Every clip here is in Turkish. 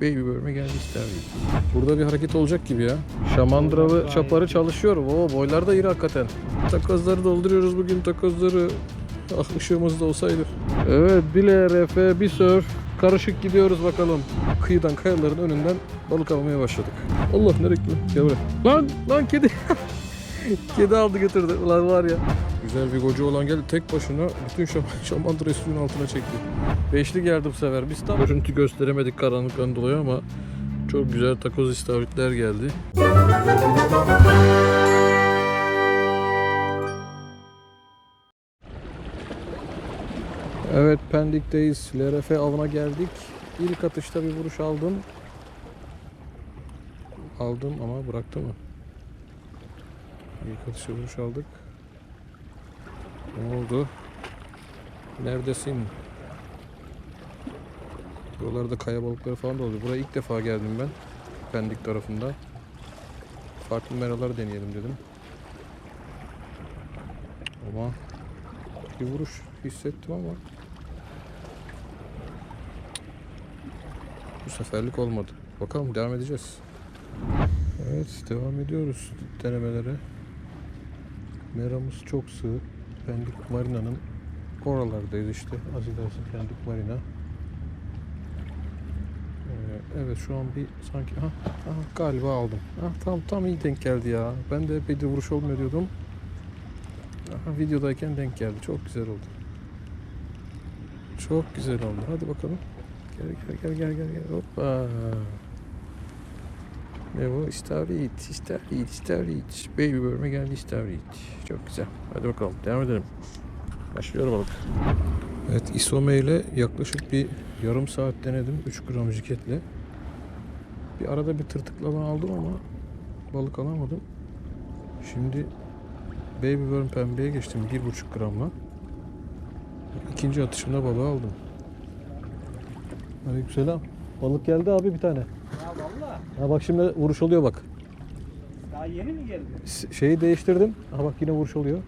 Baby bölüme geldi istavrit. Burada bir hareket olacak gibi ya. Şamandıralı çaparı çalışıyor. Oo boylar da iri hakikaten. Takozları dolduruyoruz bugün takozları. Ah ışığımız da olsaydı. Evet bir LRF bir surf. Karışık gidiyoruz bakalım. Kıyıdan kayaların önünden balık almaya başladık. Allah gitti? lan? Gel buraya. Lan lan kedi. kedi aldı götürdü. Ulan var ya. Bir koca olan geldi tek başına bütün şam şamandıra suyun altına çekti. Beşli geldi bu sefer. Biz tam görüntü gösteremedik karanlıktan dolayı ama çok güzel takoz istavritler geldi. Evet Pendik'teyiz. LRF avına geldik. İlk atışta bir vuruş aldım. Aldım ama bıraktı mı? İlk atışta vuruş aldık. Ne oldu? Neredesin? Buralarda kaya balıkları falan da oluyor. Buraya ilk defa geldim ben. Pendik tarafında. Farklı meralar deneyelim dedim. Ama bir vuruş hissettim ama bu seferlik olmadı. Bakalım devam edeceğiz. Evet devam ediyoruz denemelere. Meramız çok sığ. Pendik Marina'nın oralardayız işte. Az ilerisi Pendik Marina. Ee, evet şu an bir sanki ha, ha galiba aldım. Ha, tam tam iyi denk geldi ya. Ben de epeydir vuruş olmuyor diyordum. Aha, videodayken denk geldi. Çok güzel oldu. Çok güzel oldu. Hadi bakalım. Gel gel gel gel gel. Hoppa. Ne bu? İstavrit, istavrit, istavrit. Baby bölüme geldi istavrit. Çok güzel. Hadi bakalım devam edelim. Başlıyor balık. Evet isome ile yaklaşık bir yarım saat denedim. 3 gram jiketle. Bir arada bir tırtıklama aldım ama balık alamadım. Şimdi Baby Worm pembeye geçtim 1,5 gramla. İkinci atışımda balığı aldım. Aleykümselam. Balık geldi abi bir tane. Ya valla Ha bak şimdi vuruş oluyor bak. daha yeni mi geldi? S- Şeyi değiştirdim. Ha bak yine vuruş oluyor.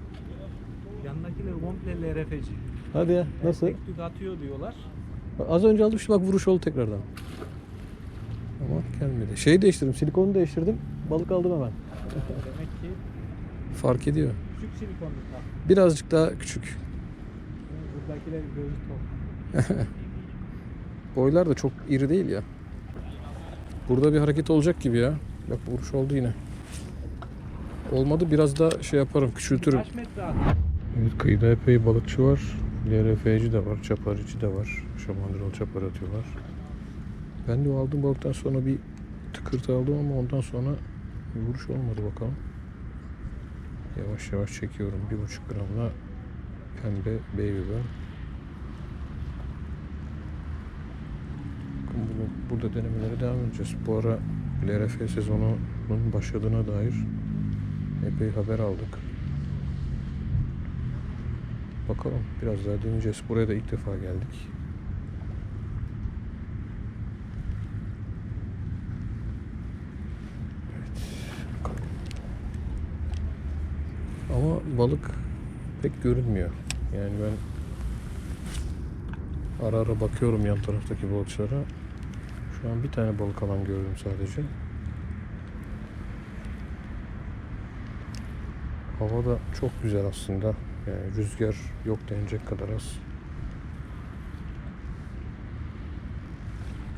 Yandakiler komple LRF'ci. Hadi ya nasıl? Tek tük atıyor diyorlar. Az önce almıştım bak vuruş oldu tekrardan. Ama gelmedi. Şeyi değiştirdim. Silikonu değiştirdim. Balık aldım hemen. Demek ki Fark ediyor. küçük silikonlu tak. Birazcık daha küçük. Buradakiler gözü top. Boylar da çok iri değil ya. Burada bir hareket olacak gibi ya. Bak vuruş oldu yine. Olmadı biraz da şey yaparım küçültürüm. Evet kıyıda epey balıkçı var. LRF'ci de var, çaparıcı da var. Şamandıralı çapar atıyorlar. Ben de o aldığım balıktan sonra bir tıkırtı aldım ama ondan sonra vuruş olmadı bakalım. Yavaş yavaş çekiyorum. Bir buçuk gramla pembe baby ben. Bakın bunu, burada denemelere devam edeceğiz. Bu ara LRF sezonunun başladığına dair epey haber aldık. Bakalım biraz daha deneyeceğiz. Buraya da ilk defa geldik. Evet. bakalım. Ama balık pek görünmüyor. Yani ben ara ara bakıyorum yan taraftaki balıkçılara. Şu an bir tane balık alan gördüm sadece. Hava da çok güzel aslında. Yani rüzgar yok denecek kadar az.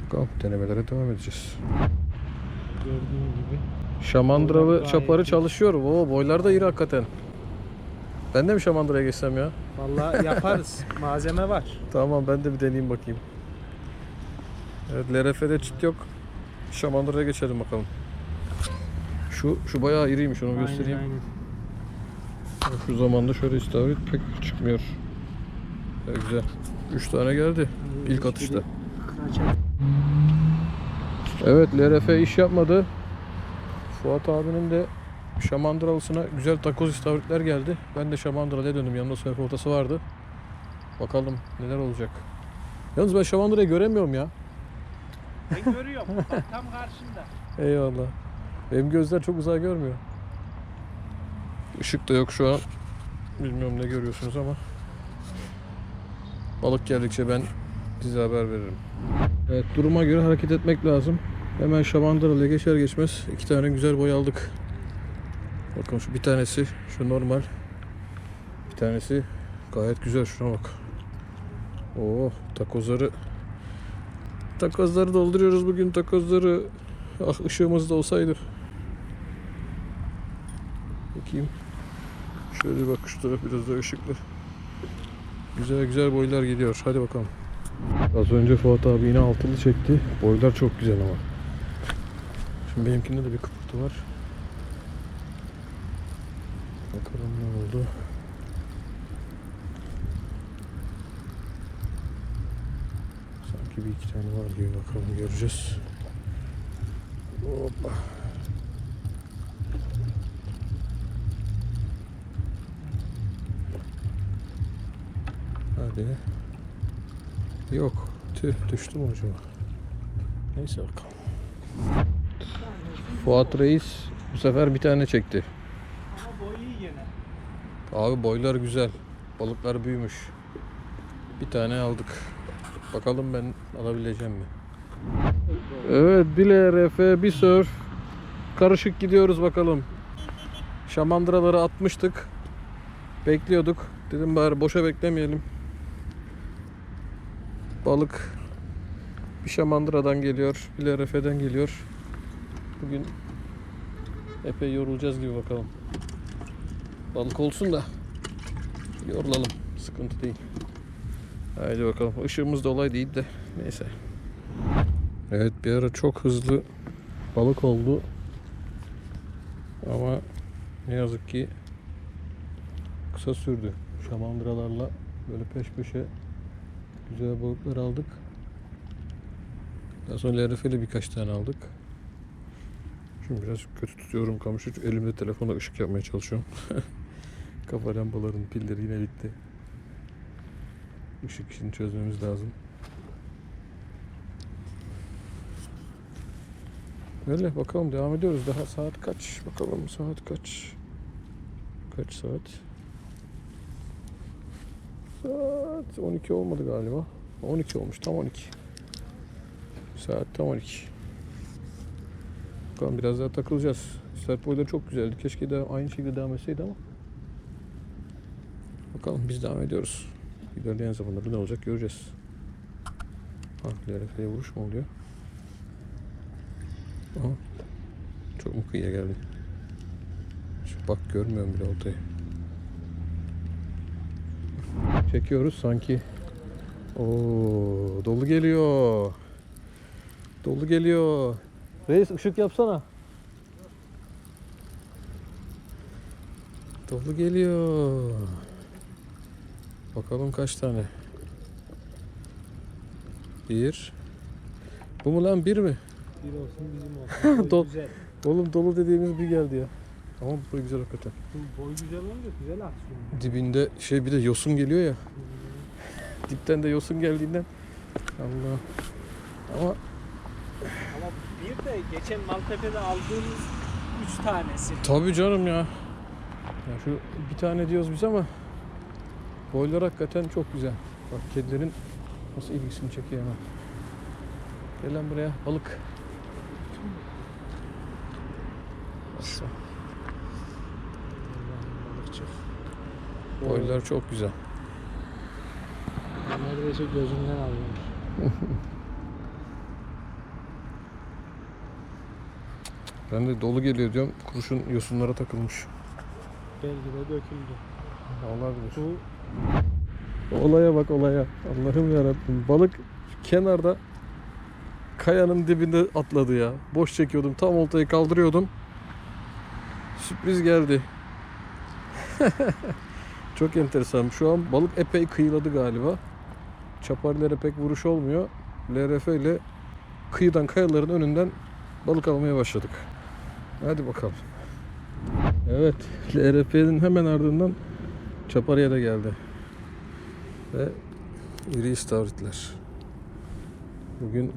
Bakalım denemelere devam edeceğiz. Gördüğün gibi. Şamandıralı çaparı iyi. çalışıyor. Oo boylar da iri hakikaten. Ben de mi şamandıraya geçsem ya? Valla yaparız. Malzeme var. Tamam ben de bir deneyeyim bakayım. Evet LRF'de çit yok. Şamandıraya geçelim bakalım. Şu şu bayağı iriymiş onu göstereyim. Aynen, aynen. Şu zamanda şöyle istavrit pek çıkmıyor. Evet, güzel. 3 tane geldi ilk atışta. Evet LRF iş yapmadı. Fuat abinin de Şamandıralısına güzel takoz istavritler geldi. Ben de Şamandıra'ya döndüm. Yanımda surf ortası vardı. Bakalım neler olacak. Yalnız ben Şamandıra'yı göremiyorum ya. Ben görüyorum. Bak, tam karşında. Eyvallah. Benim gözler çok uzağa görmüyor. Işık da yok şu an. Bilmiyorum ne görüyorsunuz ama. Balık geldikçe ben size haber veririm. Evet duruma göre hareket etmek lazım. Hemen Şamandıralı'ya geçer geçmez iki tane güzel boy aldık. Bakın şu bir tanesi şu normal. Bir tanesi gayet güzel şuna bak. Oo takozları takozları dolduruyoruz bugün takozları. Ah ışığımız da olsaydı. Bakayım. Şöyle bak şu taraf biraz daha ışıklı. Güzel güzel boylar geliyor. Hadi bakalım. Az önce Fuat abi yine altılı çekti. Boylar çok güzel ama. Şimdi benimkinde de bir kıpırtı var. Bakalım ne oldu. Sanki bir iki tane var gibi bakalım göreceğiz. Hoppa. Hadi. Yok. Tüh düştü mü acaba? Neyse bakalım. Fuat Reis bu sefer bir tane çekti. Ama boyu iyi gene. Abi boylar güzel. Balıklar büyümüş. Bir tane aldık. Bakalım ben alabileceğim mi? Evet bir LRF bir surf. Karışık gidiyoruz bakalım. Şamandıraları atmıştık. Bekliyorduk. Dedim bari boşa beklemeyelim. Balık bir şamandıradan geliyor. Bir LRF'den geliyor. Bugün epey yorulacağız gibi bakalım. Balık olsun da yorulalım. Sıkıntı değil. Haydi bakalım. Işığımız da değil de neyse. Evet bir ara çok hızlı balık oldu. Ama ne yazık ki kısa sürdü. Şamandıralarla böyle peş peşe güzel balıklar aldık. Daha sonra LRF'yle birkaç tane aldık. Şimdi biraz kötü tutuyorum kamışı. Elimde telefonla ışık yapmaya çalışıyorum. Kafa lambaların pilleri yine bitti. Işık işini çözmemiz lazım. Öyle bakalım devam ediyoruz. Daha saat kaç? Bakalım saat kaç? Kaç saat? Saat 12 olmadı galiba. 12 olmuş tam 12. Saat tam 12. Bakalım biraz daha takılacağız. Start boyları çok güzeldi. Keşke de aynı şekilde devam etseydi ama. Bakalım biz devam ediyoruz. İlerleyen zamanlarda ne olacak göreceğiz. Ha, LRF'ye vuruş mu oluyor? Aha. Çok mu kıyıya geldi? Şu bak görmüyorum bile oltayı. Çekiyoruz sanki. Oo, dolu geliyor. Dolu geliyor. Reis ışık yapsana. Dolu geliyor. Bakalım kaç tane. Bir. Bu mu lan bir mi? Bir olsun bizim olsun. Dol- Boy güzel. Oğlum dolu dediğimiz bir geldi ya. Ama bu da güzel hakikaten. Bu boy güzel olunca güzel aksiyon. Dibinde şey bir de yosun geliyor ya. Dipten de yosun geldiğinden. Allah. Ama Ama bir de geçen Maltepe'de aldığımız üç tanesi. tabii canım ya. ya. Şu bir tane diyoruz biz ama boylar hakikaten çok güzel. Bak kedilerin nasıl ilgisini çekiyor hemen. Gel lan buraya balık. Nasıl? Balıkçı. Boylar çok güzel. Neredeyse gözümden alıyor. Ben de dolu geliyor diyorum. Kurşun yosunlara takılmış. Belki de döküldü. Olabilir. Bu Olaya bak olaya. Allah'ım yarabbim. Balık kenarda kayanın dibinde atladı ya. Boş çekiyordum. Tam oltayı kaldırıyordum. Sürpriz geldi. Çok enteresan. Şu an balık epey kıyıladı galiba. Çaparlara pek vuruş olmuyor. LRF ile kıyıdan kayaların önünden balık almaya başladık. Hadi bakalım. Evet, LRF'nin hemen ardından Çaparıya da geldi. Ve iri istavritler. Bugün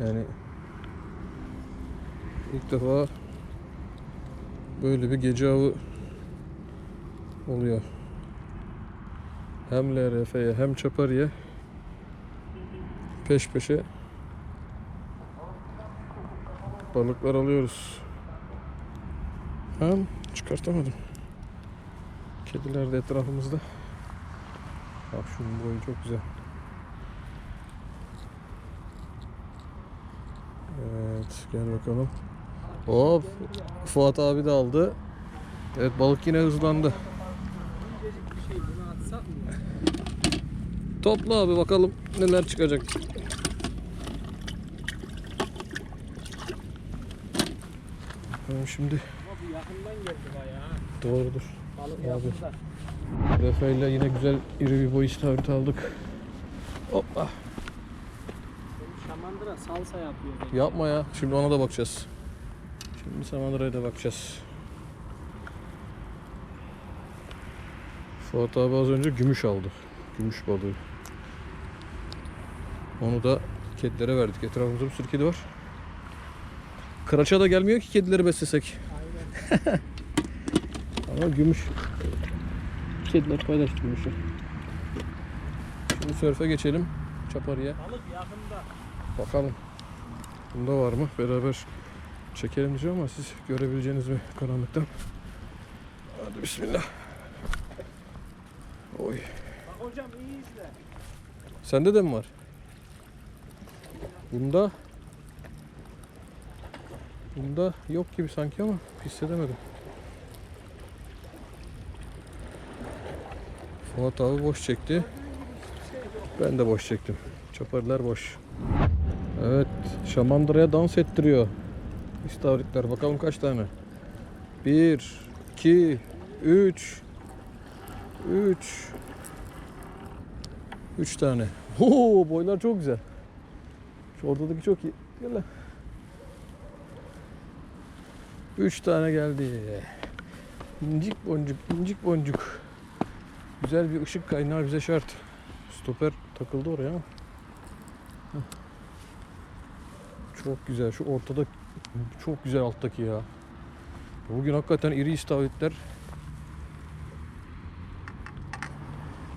yani ilk defa böyle bir gece avı oluyor. Hem LRF'ye hem Çapari'ye peş peşe balıklar alıyoruz. Ha, çıkartamadım. Kediler de etrafımızda. Bak şunun boyu çok güzel. Evet gel bakalım. Hop Fuat abi de aldı. Evet balık yine hızlandı. Topla abi bakalım neler çıkacak. Bakalım şimdi doğrudur. Balık yakında. Refe'yle yine güzel iri bir boy istavrit aldık. Hoppa. Şamandıra salsa yapıyor. dedi. Yapma ya. Şimdi ona da bakacağız. Şimdi samandıraya da bakacağız. Fuat abi az önce gümüş aldı. Gümüş balığı. Onu da kedilere verdik. Etrafımızda bir sürü kedi var. Kıraça da gelmiyor ki kedileri beslesek. Aynen. Ama gümüş. Kediler paylaştı gümüşü. Şimdi sörfe geçelim. Çaparıya. Balık yakında. Bakalım. Bunda var mı? Beraber çekelim diyeceğim ama siz görebileceğiniz mi karanlıktan? Hadi bismillah. Oy. Bak hocam iyi izle. Sende de mi var? Bunda Bunda yok gibi sanki ama hissedemedim. Fuat abi boş çekti. Ben de boş çektim. Çaparlar boş. Evet, şamandıraya dans ettiriyor. İstavritler. Bakalım kaç tane? 1 2 3 3 3 tane. Oo, boylar çok güzel. Şu ortadaki çok iyi. Gel lan. 3 tane geldi. İncik boncuk, incik boncuk. Güzel bir ışık kaynağı bize şart. Stoper takıldı oraya ama. Çok güzel. Şu ortada çok güzel alttaki ya. Bugün hakikaten iri istavritler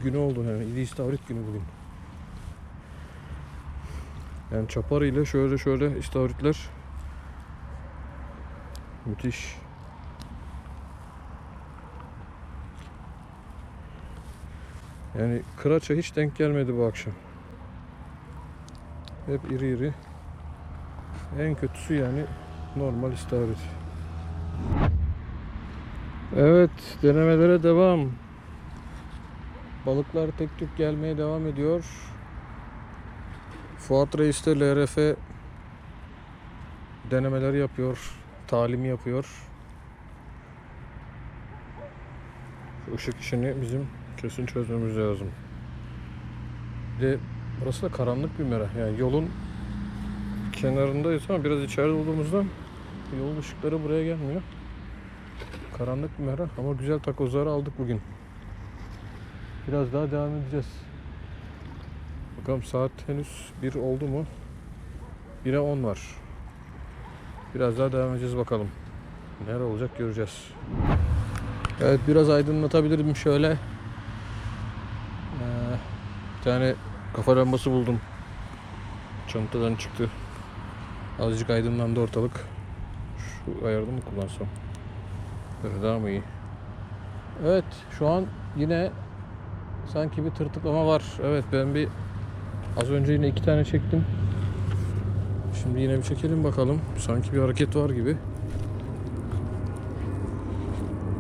günü oldu yani. İri istavrit günü bugün. Yani çapar ile şöyle şöyle istavritler müthiş. Yani kıraça hiç denk gelmedi bu akşam. Hep iri iri. En kötüsü yani normal istavrit. Evet, denemelere devam. Balıklar tek tük gelmeye devam ediyor. Fuat Reis de LRF denemeler yapıyor, talimi yapıyor. Şu ışık işini bizim kesin çözmemiz lazım. Bir de burası da karanlık bir mera. Yani yolun kenarındayız ama biraz içeride olduğumuzdan yolun ışıkları buraya gelmiyor. Karanlık bir mera ama güzel takozları aldık bugün. Biraz daha devam edeceğiz. Bakalım saat henüz 1 oldu mu? 1'e 10 var. Biraz daha devam edeceğiz bakalım. Neler olacak göreceğiz. Evet biraz aydınlatabilirim şöyle. Ee, tane kafa lambası buldum. Çantadan çıktı. Azıcık aydınlandı ortalık. Şu ayarda mı kullansam? Böyle daha mı iyi? Evet şu an yine sanki bir tırtıklama var. Evet ben bir az önce yine iki tane çektim. Şimdi yine bir çekelim bakalım. Sanki bir hareket var gibi.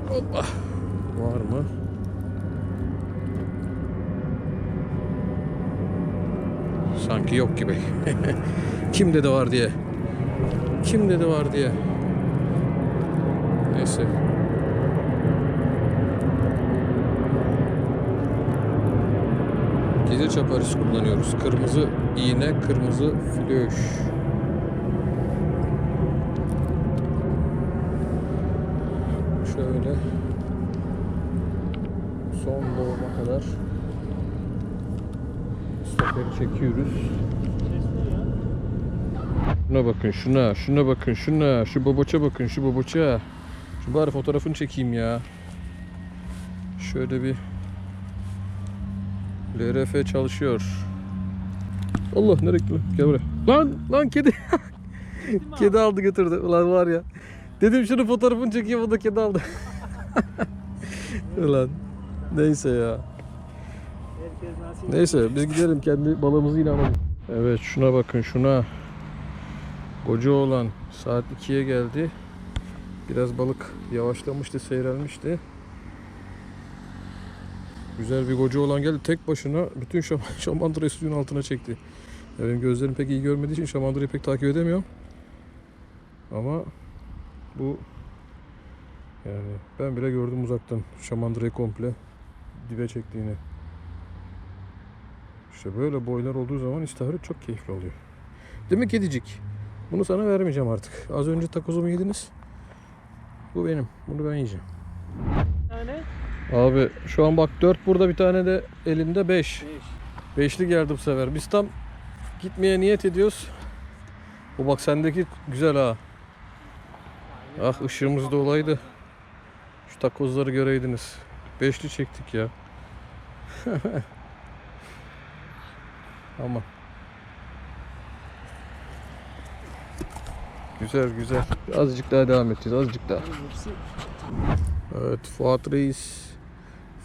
Hoppa. Var mı? Sanki yok gibi. Kim dedi var diye. Kim dedi var diye. Neyse. Gece çaparısı kullanıyoruz. Kırmızı iğne, kırmızı flöş. Şöyle son doğuma kadar stoperi çekiyoruz. Şuna bakın şuna, şuna bakın şuna, şu babaça bakın şu babaça. Şu bari fotoğrafını çekeyim ya. Şöyle bir LRF çalışıyor. Allah nereye gitti lan? Gel buraya. Lan lan kedi. kedi aldı götürdü. Ulan var ya. Dedim şunu fotoğrafını çekeyim o da kedi aldı. Ulan. Neyse ya. Neyse biz gidelim kendi balığımızı yine alalım. Evet şuna bakın şuna. Koca olan saat 2'ye geldi. Biraz balık yavaşlamıştı, seyrelmişti. Güzel bir koca olan geldi. Tek başına bütün şam şamandırayı suyun altına çekti. Ya benim gözlerim pek iyi görmediği için şamandırayı pek takip edemiyorum. Ama bu yani ben bile gördüm uzaktan şamandırayı komple dibe çektiğini. İşte böyle boylar olduğu zaman istavrit çok keyifli oluyor. Değil mi kedicik? Bunu sana vermeyeceğim artık. Az önce takozumu yediniz. Bu benim. Bunu ben yiyeceğim. Abi şu an bak 4 burada bir tane de elimde 5. Beş. Beşli geldi bu sefer. Biz tam gitmeye niyet ediyoruz. Bu bak sendeki güzel ha. Ah ışığımız da olaydı. Şu takozları göreydiniz. Beşli çektik ya. Aman. Güzel güzel. Azıcık daha devam edeceğiz. Azıcık daha. Evet Fuat Reis.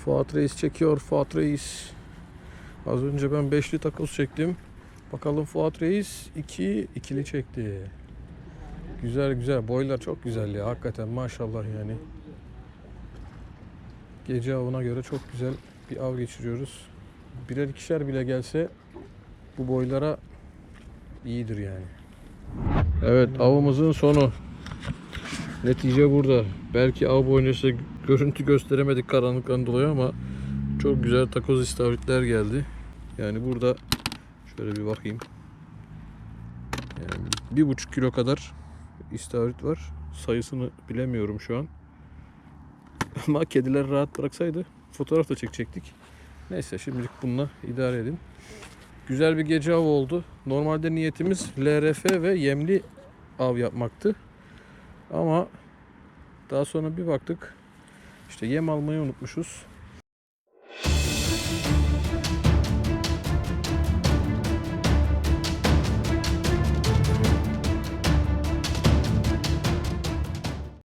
Fuat Reis çekiyor. Fuat Reis. Az önce ben beşli takoz çektim. Bakalım Fuat Reis iki ikili çekti. Güzel güzel. Boylar çok güzel ya. Hakikaten maşallah yani. Gece avına göre çok güzel bir av geçiriyoruz. Birer ikişer bile gelse bu boylara iyidir yani. Evet avımızın sonu. Netice burada. Belki av boyunca görüntü gösteremedik karanlıktan dolayı ama çok güzel takoz istavritler geldi. Yani burada şöyle bir bakayım. Yani bir buçuk kilo kadar istavrit var. Sayısını bilemiyorum şu an. Ama kediler rahat bıraksaydı fotoğraf da çekecektik. Neyse şimdilik bununla idare edin. Güzel bir gece av oldu. Normalde niyetimiz LRF ve yemli av yapmaktı. Ama daha sonra bir baktık işte yem almayı unutmuşuz.